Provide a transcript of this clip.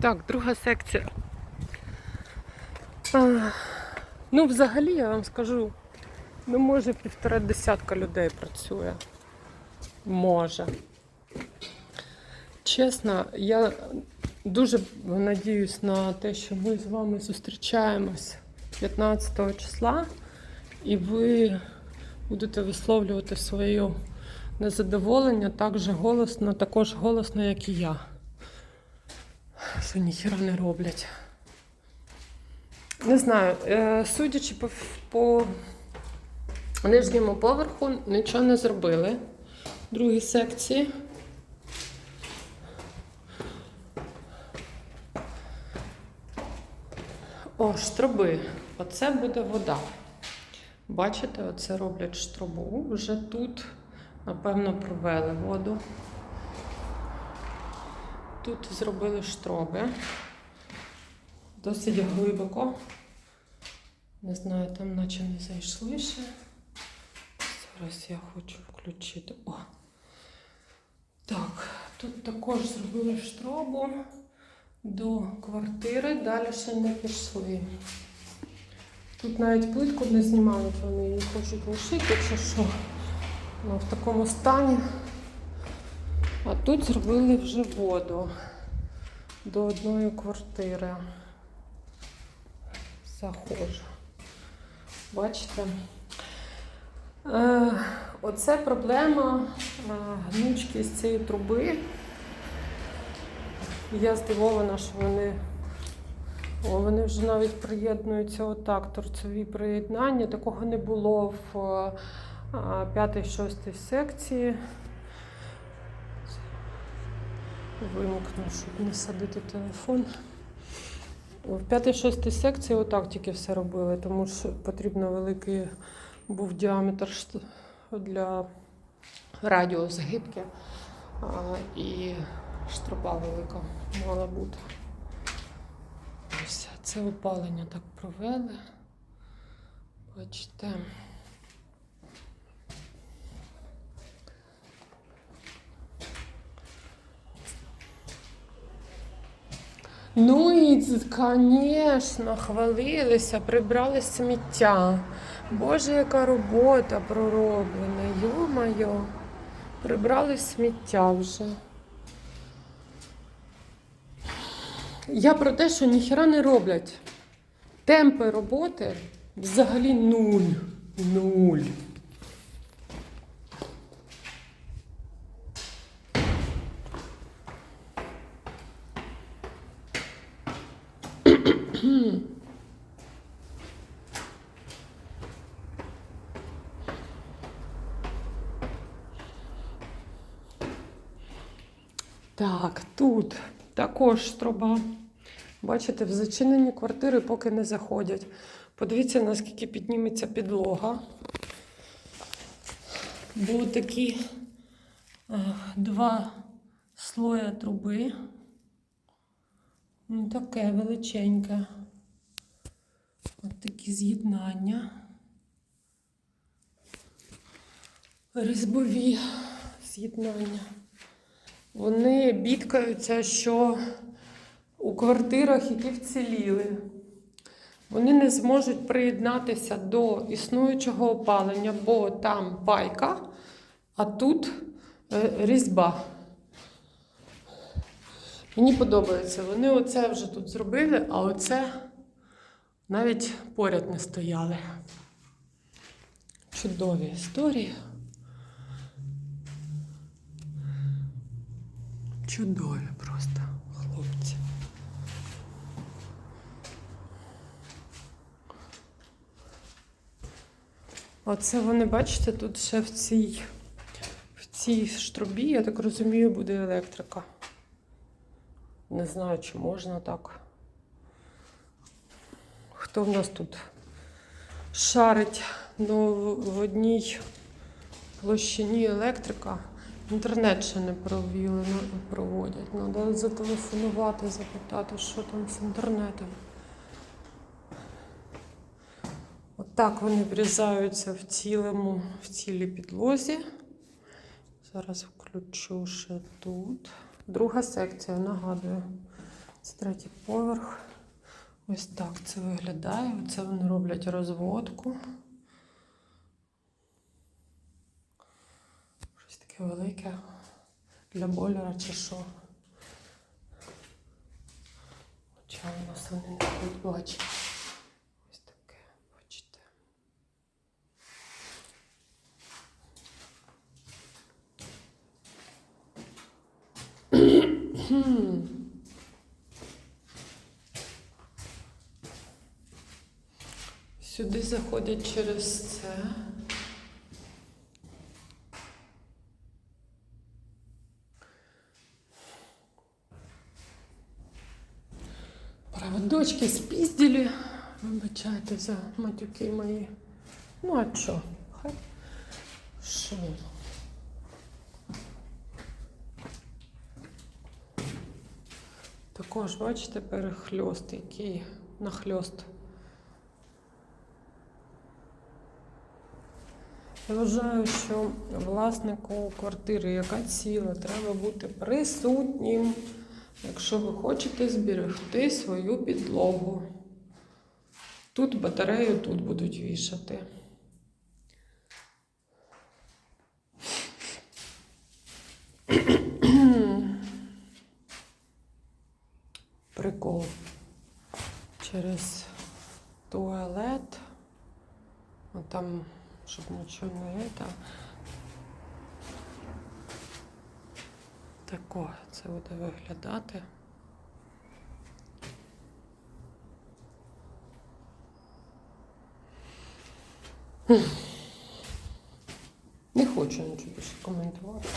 Так, друга секція. Ну, взагалі, я вам скажу, ну, може, півтора десятка людей працює. Може. Чесно, я дуже надіюсь на те, що ми з вами зустрічаємось 15 числа, і ви будете висловлювати своє незадоволення так же голосно, також голосно, як і я. Що ніхіра не роблять. Не знаю, е, судячи по, по нижньому поверху, нічого не зробили. В другій секції. О, штроби. Оце буде вода. Бачите, оце роблять штробу. Вже тут, напевно, провели воду. Тут зробили штроби. Досить глибоко. Не знаю, там наче не зайшли ще. Зараз я хочу включити. О! Так, тут також зробили штробу до квартири, далі ще не пішли. Тут навіть плитку не знімають, вони її хочуть лишити, чи що. Ну, в такому стані. А тут зробили вже воду до одної квартири. Заходжу. Бачите? Е, оце проблема е, з цієї труби. Я здивована, що вони, о, вони вже навіть приєднуються отак, торцеві приєднання. Такого не було в 5-6 секції. Вимкну, щоб не садити телефон. В 5-6 секції отак тільки все робили, тому що потрібно великий був діаметр для радіус гибки а, і штропа велика мала бути. Ось це опалення так провели. Бачите. Ну і, звісно, хвалилися, прибрали сміття. Боже, яка робота пророблена, йо-моє. Прибрали сміття вже. Я про те, що ніхіра не роблять. Темпи роботи взагалі нуль. Нуль. Так, тут також труба. Бачите, в зачинені квартири поки не заходять. Подивіться, наскільки підніметься підлога. Бо такі е, два слоя труби. Ну, таке величеньке. От такі з'єднання. Різьбові з'єднання. Вони бідкаються, що у квартирах, які вціліли, вони не зможуть приєднатися до існуючого опалення, бо там пайка, а тут е, різьба. Мені подобається. Вони оце вже тут зробили, а оце навіть поряд не стояли. Чудові історії. Чудові просто хлопці. Оце вони, бачите, тут ще в цій, в цій штробі, я так розумію, буде електрика. Не знаю, чи можна так. Хто в нас тут шарить ну, в одній площині електрика? Інтернет ще не провіли, не проводять. Треба зателефонувати, запитати, що там з інтернетом. Отак вони врізаються в цілому, в цілій підлозі. Зараз включу ще тут. Друга секція, нагадую. Це третій поверх. Ось так це виглядає. Оце вони роблять розводку. Щось таке велике для бойлера чи що. Хоча у нас вони не бачити. Ось таке, бачите. Сюди заходять через це. Проводочки спіздили. Вибачайте за матюки мої. Ну а що? Хай. Що? Також, бачите, перехльост, який нахльост. Я вважаю, що власнику квартири, яка ціла, треба бути присутнім, якщо ви хочете зберегти свою підлогу. Тут батарею тут будуть вішати. Прикол. Через туалет. Ну, там, щоб нічого не это. Тако це буде виглядати. Не хочу нічого більше коментувати.